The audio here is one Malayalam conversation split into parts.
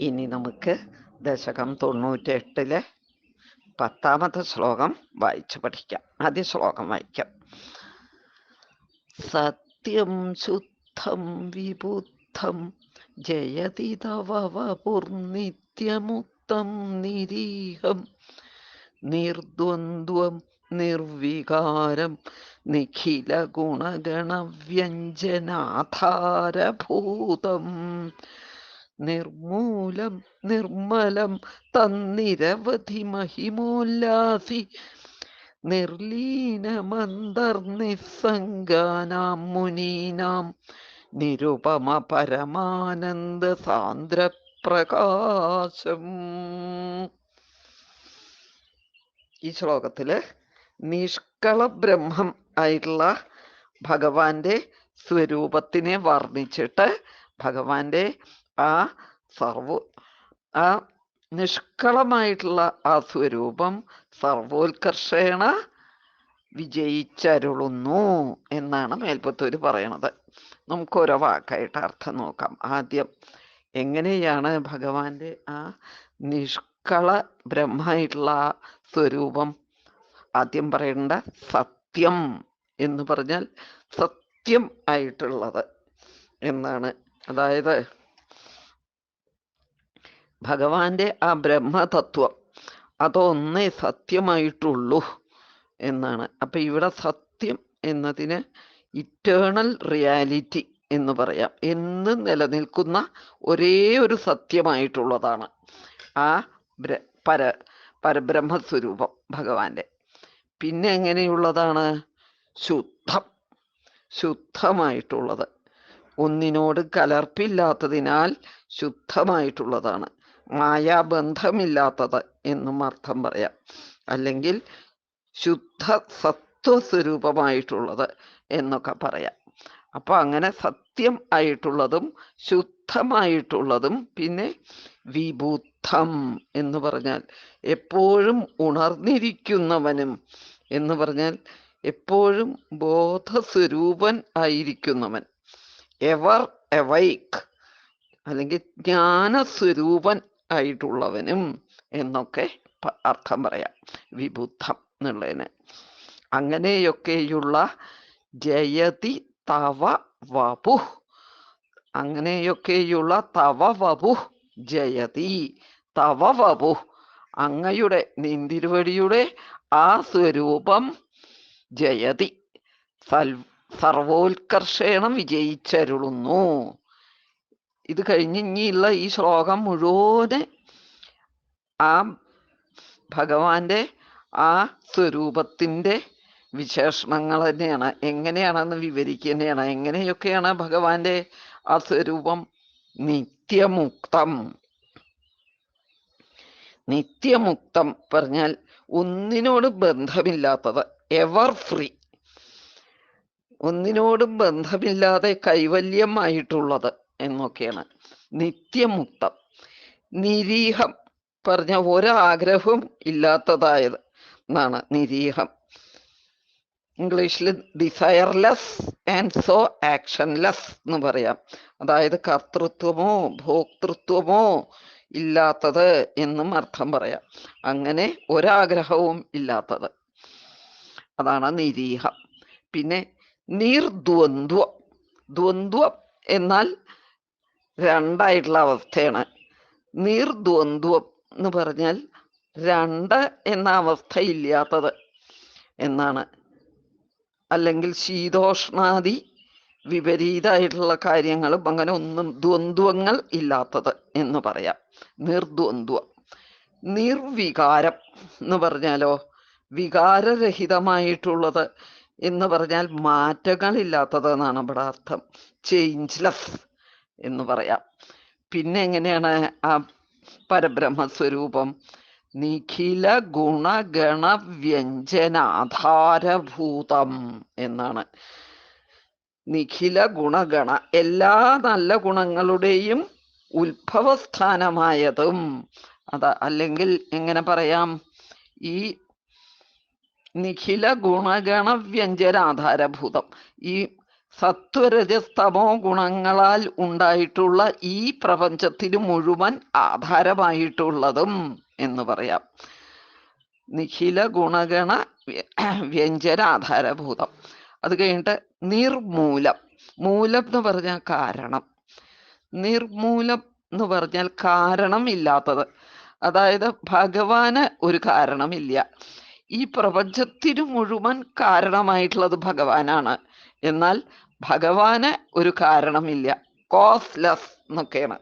ഇനി നമുക്ക് ദശകം തൊണ്ണൂറ്റെട്ടിലെ പത്താമത്തെ ശ്ലോകം വായിച്ചു പഠിക്കാം. ആദ്യ ശ്ലോകം വായിക്കാം. സത്യം ശുദ്ധം വിബുദ്ധം ജയതി തവ നിരീഹം നിർദ്വന്ദ്വം നിർവികാരം നിഖില ഗുണഗണവ്യഞ്ജനാധാരഭൂതം നിർമൂലം നിർമ്മലം തന്നിരവധി മഹിമോല്ലാസി. നിർലീനമന്തർനിസ്സംഗാനാം മുനീനാം. നിരുപമ പരമാനന്ദ സാന്ദ്രപ്രകാശം ഈ ശ്ലോകത്തിൽ നിഷ്കള ബ്രഹ്മം ആയിട്ടുള്ള ഭഗവാന്റെ സ്വരൂപത്തിനെ വർണിച്ചിട്ട് ഭഗവാന്റെ ആ സർവ ആ നിഷ്കളമായിട്ടുള്ള ആ സ്വരൂപം സർവോത്കർഷേണ വിജയിച്ചരുളുന്നു എന്നാണ് മേൽപ്പത്തൂര് പറയണത്. നമുക്ക് ഓരോ വാക്കായിട്ട് അർത്ഥം നോക്കാം. ആദ്യം എങ്ങനെയാണ് ഭഗവാന്റെ ആ നിഷ്കള ബ്രഹ്മായിട്ടുള്ള ആ സ്വരൂപം? ആദ്യം പറയേണ്ട സത്യം എന്ന് പറഞ്ഞാൽ സത്യം ആയിട്ടുള്ളത് എന്നാണ്. അതായത് ഭഗവാന്റെ ആ ബ്രഹ്മതത്വം അതൊന്നേ സത്യമായിട്ടുള്ളൂ എന്നാണ്. അപ്പൊ ഇവിടെ സത്യം എന്നതിന് ഇറ്റേണൽ റിയാലിറ്റി എന്ന് പറയാം. എന്ന് നിലനിൽക്കുന്ന ഒരേ ഒരു സത്യമായിട്ടുള്ളതാണ് ആ പര പരബ്രഹ്മസ്വരൂപം ഭഗവാന്റെ. പിന്നെ എങ്ങനെയുള്ളതാണ്? ശുദ്ധം. ശുദ്ധമായിട്ടുള്ളത്. ഒന്നിനോട് കലർപ്പില്ലാത്തതിനാൽ ശുദ്ധമായിട്ടുള്ളതാണ്. മായാബന്ധമില്ലാത്തത് എന്നും അർത്ഥം പറയാം. അല്ലെങ്കിൽ ശുദ്ധ സത്വസ്വരൂപമായിട്ടുള്ളത് എന്നൊക്കെ പറയാം. അപ്പൊ അങ്ങനെ സത്യം ആയിട്ടുള്ളതും ശുദ്ധമായിട്ടുള്ളതും പിന്നെ വിബുദ്ധം എന്ന് പറഞ്ഞാൽ എപ്പോഴും ഉണർന്നിരിക്കുന്നവനും എന്ന് പറഞ്ഞാൽ എപ്പോഴും ബോധസ്വരൂപൻ ആയിരിക്കുന്നവൻ. എവർ എവൈക്ക് അല്ലെങ്കിൽ ജ്ഞാനസ്വരൂപൻ ആയിട്ടുള്ളവനും എന്നൊക്കെ അർത്ഥം പറയാം. വിബുദ്ധം എന്നുള്ളതിന്. അങ്ങനെയൊക്കെയുള്ള ജയതി തവ വപു. അങ്ങനെയൊക്കെയുള്ള തവ വപു ജയതി തവ വപു. അങ്ങയുടെ നിന്തിരുവടിയുടെ ആ സ്വരൂപം ജയതി. സർവോത്കർഷേണം വിജയിച്ചരുളുന്നു. ഇത് കഴിഞ്ഞ് ഇനിയുള്ള ഈ ശ്ലോകം മുഴുവൻ ആ ഭഗവാന്റെ ആ സ്വരൂപത്തിന്റെ വിശേഷണങ്ങൾ തന്നെയാണ്. എങ്ങനെയാണെന്ന് വിവരിക്കുന്നതാണ്. എങ്ങനെയൊക്കെയാണ് ഭഗവാന്റെ ആ സ്വരൂപം നിത്യമുക്തം? നിത്യമുക്തം പറഞ്ഞാൽ ഒന്നിനോട് ബന്ധമില്ലാത്തത്. Ever free. ഒന്നിനോടും ബന്ധമില്ലാതെ കൈവല്യമായിട്ടുള്ളത്. എന്നൊക്കെയാണ് നിത്യമുക്തം. നിരീഹം പറഞ്ഞ ഒരാഗ്രഹവും ഇല്ലാത്തതായത് എന്നാണ് നിരീഹം. ഇംഗ്ലീഷിൽ ഡിസയർലെസ് ആൻഡ് സോ ആക്ഷൻലെസ് എന്ന് പറയാം. അതായത് കർത്തൃത്വമോ ഭോക്തൃത്വമോ ഇല്ലാത്തത് എന്നും അർത്ഥം പറയാം. അങ്ങനെ ഒരാഗ്രഹവും ഇല്ലാത്തത്. അതാണ് നിരീഹം. പിന്നെ നിർദ്വന്ദ്വം. ദ്വന്ദ്വം എന്നാൽ രണ്ടായിട്ടുള്ള അവസ്ഥയാണ്. നിർദ്വന്ദ്വം എന്ന് പറഞ്ഞാൽ രണ്ട് എന്ന അവസ്ഥ ഇല്ലാത്തത് എന്നാണ്. അല്ലെങ്കിൽ ശീതോഷ്ണാദി വിപരീതമായിട്ടുള്ള കാര്യങ്ങളും അങ്ങനെ ഒന്നും ദ്വന്ദ്വങ്ങൾ ഇല്ലാത്തത് എന്ന് പറയാം. നിർദ്വന്ദ്വം. നിർവികാരം എന്ന് പറഞ്ഞാലോ വികാരരഹിതമായിട്ടുള്ളത് എന്ന് പറഞ്ഞാൽ മാറ്റങ്ങളില്ലാത്തത് എന്നാണ് ഇവിടെ അർത്ഥം. ചേഞ്ച്ലെസ് എന്ന് പറയാം. പിന്നെ എങ്ങനെയാണ് ആ പരബ്രഹ്മ സ്വരൂപം നിഖില ഗുണഗണ വ്യഞ്ജനാധാരഭൂതം എന്നാണ്. നിഖില ഗുണഗണ എല്ലാ നല്ല ഗുണങ്ങളുടെയും ഉത്ഭവസ്ഥാനമായതും. അത അല്ലെങ്കിൽ എങ്ങനെ പറയാം? ഈ നിഖില ഗുണഗണ വ്യഞ്ജനാധാരഭൂതം. ഈ സത്വരജസ്തമോ ഗുണങ്ങളാൽ ഉണ്ടായിട്ടുള്ള ഈ പ്രപഞ്ചത്തിന് മുഴുവൻ ആധാരമായിട്ടുള്ളതും എന്ന് പറയാം. നിഖില ഗുണഗണ വ്യ- വ്യഞ്ജന ആധാരഭൂതം. അത് കഴിഞ്ഞിട്ട് നിർമൂലം. മൂലം എന്ന് പറഞ്ഞാൽ കാരണം. നിർമൂലം എന്ന് പറഞ്ഞാൽ കാരണം ഇല്ലാത്തത്. അതായത് ഭഗവാന് ഒരു കാരണമില്ല. ഈ പ്രപഞ്ചത്തിനു മുഴുവൻ കാരണമായിട്ടുള്ളത് ഭഗവാനാണ്. എന്നാൽ ഭഗവാന് ഒരു കാരണമില്ല. കോസ്ലെസ് എന്നൊക്കെയാണ്.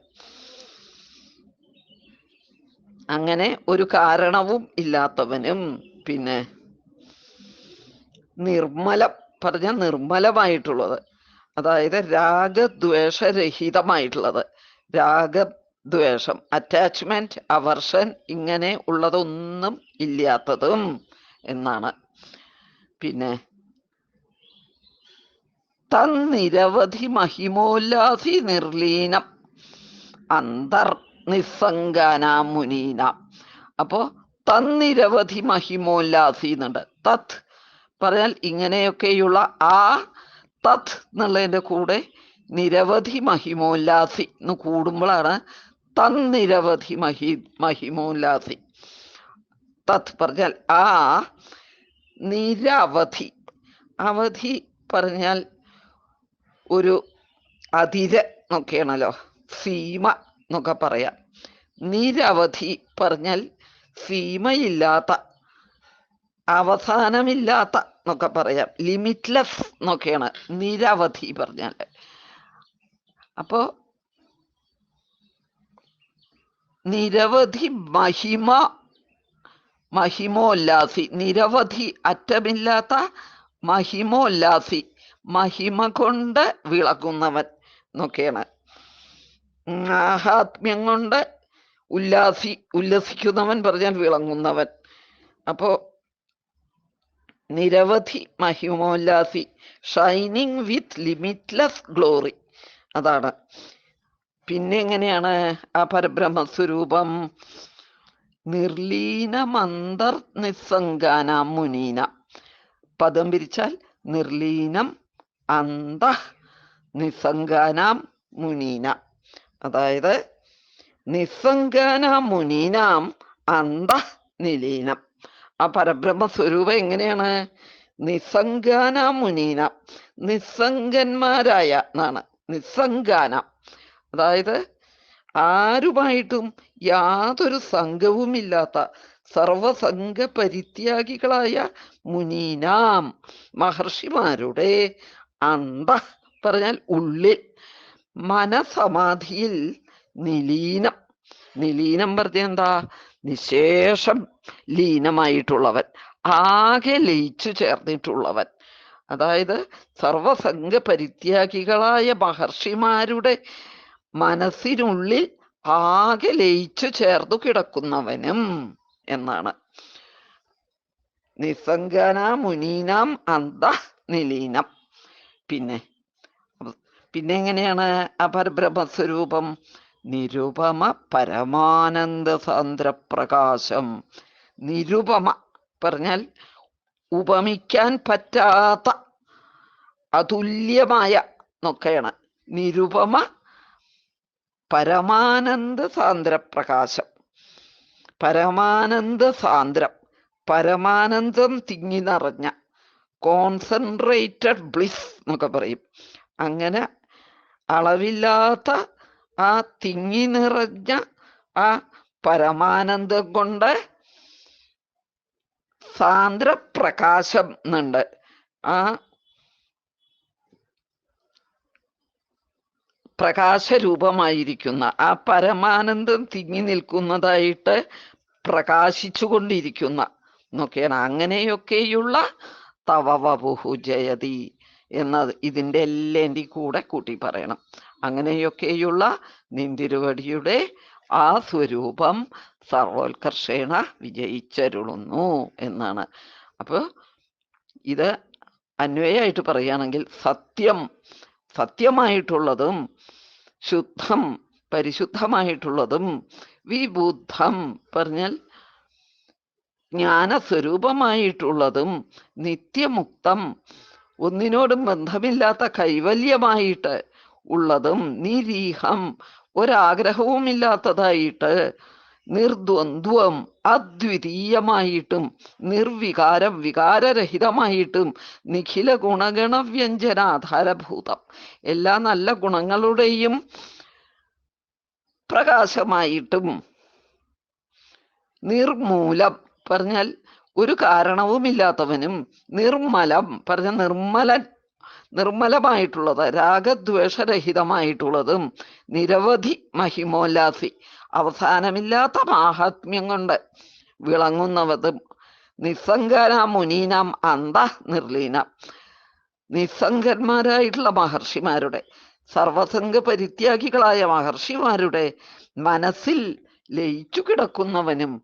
അങ്ങനെ ഒരു കാരണവും ഇല്ലാത്തവനും പിന്നെ നിർമ്മല പറഞ്ഞ നിർമ്മലമായിട്ടുള്ളത്. അതായത് രാഗദ്വേഷരഹിതമായിട്ടുള്ളത്. രാഗദ്വേഷം അറ്റാച്ച്മെന്റ് അവർഷൻ ഇങ്ങനെ ഉള്ളതൊന്നും ഇല്ലാത്തതും എന്നാണ്. പിന്നെ തന്നിരവധി മഹിമോല്ലാസി നിർലീനം. അന്തർ നിസ്സംഗാനാം മുനീനാം. അപ്പോ തന്നിരവധി മഹിമോല്ലാസി എന്നുണ്ട്. തത് പറഞ്ഞാൽ ഇങ്ങനെയൊക്കെയുള്ള ആ തത് എന്നുള്ളതിന്റെ കൂടെ നിരവധി മഹിമോല്ലാസി എന്ന് കൂടുമ്പോഴാണ് തന്നിരവധി മഹി മഹിമോല്ലാസി. തത് പറഞ്ഞാൽ ആ നിരവധി. അവധി പറഞ്ഞാൽ ഒരു അതിര് നോക്കിയാണല്ലോ സീമ എന്നൊക്കെ പറയാം. നിരവധി പറഞ്ഞാൽ സീമയില്ലാത്ത അവസാനമില്ലാത്ത എന്നൊക്കെ പറയാം. ലിമിറ്റ്ലെസ് എന്നൊക്കെയാണ് നിരവധി പറഞ്ഞാൽ. അപ്പോ നിരവധി മഹിമ മഹിമോല്ലാസി നിരവധി അറ്റമില്ലാത്ത മഹിമോല്ലാസി മഹിമ കൊണ്ട് വിളകുന്നവൻ എന്നൊക്കെയാണ്. ആഹാത്മ്യം കൊണ്ട് ഉല്ലാസി ഉല്ലസിക്കുന്നവൻ പറഞ്ഞാൽ വിളങ്ങുന്നവൻ. അപ്പോ നിരവധി മഹിമോല്ലാസി ഷൈനിങ് വിത്ത് ലിമിറ്റ്ലെസ് ഗ്ലോറി അതാണ്. പിന്നെ എങ്ങനെയാണ്? ആ പരബ്രഹ്മസ്വരൂപം നിർലീനമന്തർ നിസ്സംഗാന മുനീന. പദം പിരിച്ചാൽ നിർലീനം അന്ത നിസ്സംഗാനാം മുനീന. അതായത് നിസ്സംഗാന മുനീനാം അന്ത നിലീനം. ആ പരബ്രഹ്മ സ്വരൂപം എങ്ങനെയാണ്? നിസ്സംഗാന മുനീന. നിസ്സംഗന്മാരായ എന്നാണ് നിസ്സംഗാന. അതായത് ആരുമായിട്ടും യാതൊരു സംഘവുമില്ലാത്ത സർവസംഘ പരിത്യാഗികളായ മുനീനാം മഹർഷിമാരുടെ അന്ത പറഞ്ഞാൽ ഉള്ളിൽ മനസമാധിയിൽ നിലീനം. നിലീനം പറഞ്ഞ എന്താ? നിശേഷം ലീനമായിട്ടുള്ളവൻ ആകെ ലയിച്ചു ചേർന്നിട്ടുള്ളവൻ. അതായത് സർവസംഘ പരിത്യാഗികളായ മഹർഷിമാരുടെ മനസ്സിനുള്ളിൽ ആകെ ലയിച്ചു ചേർന്നു കിടക്കുന്നവനും എന്നാണ്. നിസ്സംഗന മുനീനാം അന്ത നിലീനം. പിന്നെ. പിന്നെ എങ്ങനെയാണ് അപരബ്രഹ്മസ്വരൂപം? നിരുപമ പരമാനന്ദ സാന്ദ്രപ്രകാശം. നിരുപമ പറഞ്ഞാൽ ഉപമിക്കാൻ പറ്റാത്ത അതുല്യമായ എന്നൊക്കെയാണ്. നിരുപമ പരമാനന്ദ സാന്ദ്രപ്രകാശം. പരമാനന്ദ സാന്ദ്രം. പരമാനന്ദം തിങ്ങി നിറഞ്ഞ കോൺസെൻട്രേറ്റഡ് ബ്ലിസ് എന്നൊക്കെ പറയും. അങ്ങനെ അളവില്ലാത്ത ആ തിങ്ങി നിറഞ്ഞ ആ പരമാനന്ദം കൊണ്ട് സാന്ദ്രപ്രകാശം എന്നുണ്ട്. ആ പ്രകാശരൂപമായിരിക്കുന്ന ആ പരമാനന്ദം തിങ്ങി നിൽക്കുന്നതായിട്ട് പ്രകാശിച്ചുകൊണ്ടിരിക്കുന്ന എന്നൊക്കെയാണ്. അങ്ങനെയൊക്കെയുള്ള തവവപുഹു ജയതി എന്ന ഇതിന്റെ എല്ലാം കൂടെ കൂട്ടി പറയണം. അങ്ങനെയൊക്കെയുള്ള നിന്തിരുവടിയുടെ ആ സ്വരൂപം സർവോത്കർഷേണ വിജയിച്ചരുളുന്നു എന്നാണ്. അപ്പോൾ ഇത് അന്വയമായിട്ട് പറയുകയാണെങ്കിൽ സത്യം സത്യമായിട്ടുള്ളതും ശുദ്ധം പരിശുദ്ധമായിട്ടുള്ളതും വിബുദ്ധം പറഞ്ഞാൽ ജ്ഞാനസ്വരൂപമായിട്ടുള്ളതും നിത്യമുക്തം ഒന്നിനോടും ബന്ധമില്ലാത്ത കൈവല്യമായിട്ട് ഉള്ളതും നിരീഹം ഒരാഗ്രഹവും ഇല്ലാത്തതായിട്ട് നിർദ്വന്ദ്വം അദ്വിതീയമായിട്ടും നിർവികാരം വികാരരഹിതമായിട്ടും നിഖില ഗുണഗണ എല്ലാ നല്ല ഗുണങ്ങളുടെയും പ്രകാശമായിട്ടും നിർമൂലം പറഞ്ഞാൽ ഒരു കാരണവുമില്ലാത്തവനും നിർമ്മലം പറഞ്ഞ നിർമ്മല നിർമ്മലമായിട്ടുള്ളത് രാഗദ്വേഷരഹിതമായിട്ടുള്ളതും നിരവധി മഹിമോല്ലാസി അവസാനമില്ലാത്ത മാഹാത്മ്യം കൊണ്ട് വിളങ്ങുന്നവതും നിസ്സംഗന മുനീനാം അന്ത നിർലീന നിസ്സംഗന്മാരായിട്ടുള്ള മഹർഷിമാരുടെ സർവസംഗ പരിത്യാഗികളായ മഹർഷിമാരുടെ മനസ്സിൽ ലയിച്ചു കിടക്കുന്നവനും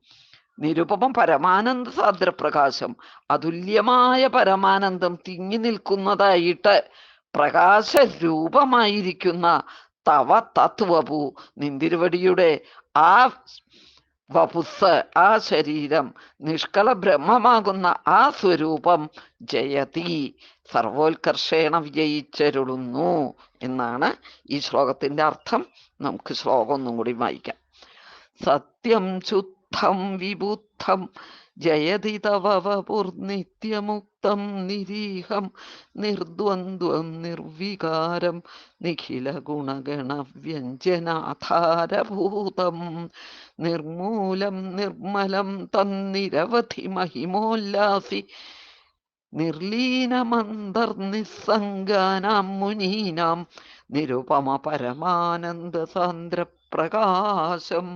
നിരുപമ പരമാനന്ദ സാന്ദ്രപ്രകാശം അതുല്യമായ പരമാനന്ദം തിങ്ങി നിൽക്കുന്നതായിട്ട് പ്രകാശരൂപമായിരിക്കുന്ന തവ തത്വപു നിന്തിരുവടിയുടെ ആ വപുസ് ആ ശരീരം നിഷ്കള ബ്രഹ്മമാകുന്ന ആ സ്വരൂപം ജയതി. സർവോത്കർഷേണ വിജയിച്ചരുളുന്നു എന്നാണ് ഈ ശ്ലോകത്തിന്റെ അർത്ഥം. നമുക്ക് ശ്ലോകം ഒന്നും കൂടി വായിക്കാം. സത്യം ശുദ്ധം വിബുദ്ധം ജയതി തവ വപുർനിത്യമുക്തം നിരീഹം നിർദ്വന്ദ്വം നിർവികാരം നിഖില ഗുണഗണ വ്യഞ്ജനാധാരഭൂതം നിർമൂലം നിർമ്മലം തന്നിരവധി മഹിമോല്ലാസി നിർലീനമന്തർനിസ്സംഗാനാം മുനീനാം നിരുപമ പരമാനന്ദ സാന്ദ്രപ്രകാശം.